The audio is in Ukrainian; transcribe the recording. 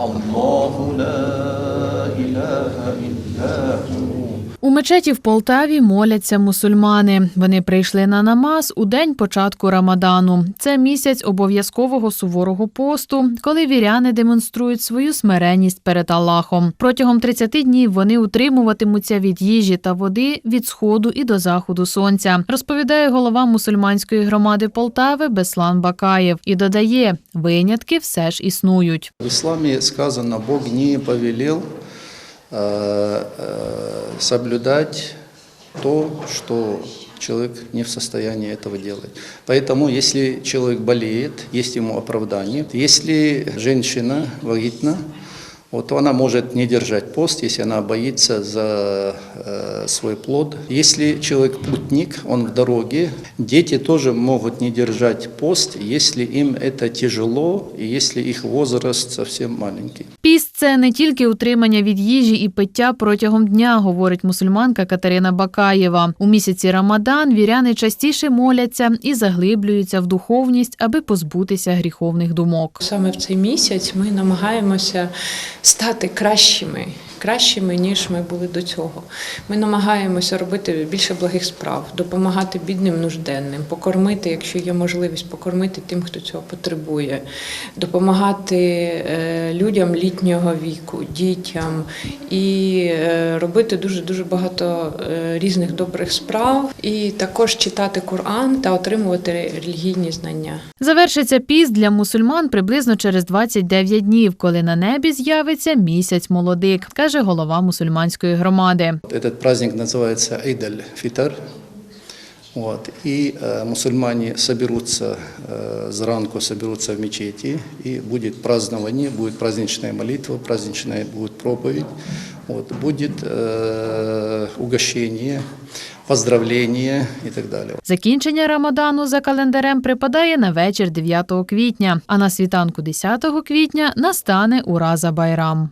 الله لا إله إلا هو. Мечеті в Полтаві моляться мусульмани. Вони прийшли на намаз у день початку Рамадану. Це місяць обов'язкового суворого посту, коли віряни демонструють свою смиренність перед Аллахом. Протягом 30 днів вони утримуватимуться від їжі та води від сходу і до заходу сонця. Розповідає голова мусульманської громади Полтави Беслан Бакаєв і додає: винятки все ж існують. В исламе сказано, Бог не повелел э, соблюдать то, что человек не в состоянии этого делать. Поэтому, если человек болеет, есть ему оправдание. Если женщина вагитна, вот она может не держать пост, если она боится за э, свой плод. Если человек путник, он в дороге, дети тоже могут не держать пост, если им это тяжело и если их возраст совсем маленький. Піст це не тільки утримання від їжі і пиття протягом дня, говорить мусульманка Катерина Бакаєва. У місяці Рамадан віряни частіше моляться і заглиблюються в духовність, аби позбутися гріховних думок. Саме в цей місяць ми намагаємося стати кращими, кращими, ніж ми були до цього. Ми намагаємося робити більше благих справ, допомагати бідним нужденним, покормити, якщо є можливість, покормити тим, хто цього потребує, допомагати е, людям літнього віку, дітям і е, робити дуже дуже багато е, різних добрих справ, і також читати Коран та отримувати релігійні знання. Завершиться піст для мусульман приблизно через 29 днів, коли на небі з'явиться місяць молодик, каже голова мусульманської громади. Этот праздник называется Эйд аль-Фитр. Вот. И э, мусульмане соберутся, э, зранку соберутся в мечети, и будет празднование, будет праздничная молитва, праздничная будет проповедь, вот, будет э, угощение, поздравление и так далее. Закінчення Рамадану за календарем припадає на вечір 9 квітня, а на світанку 10 квітня настане Ураза Байрам.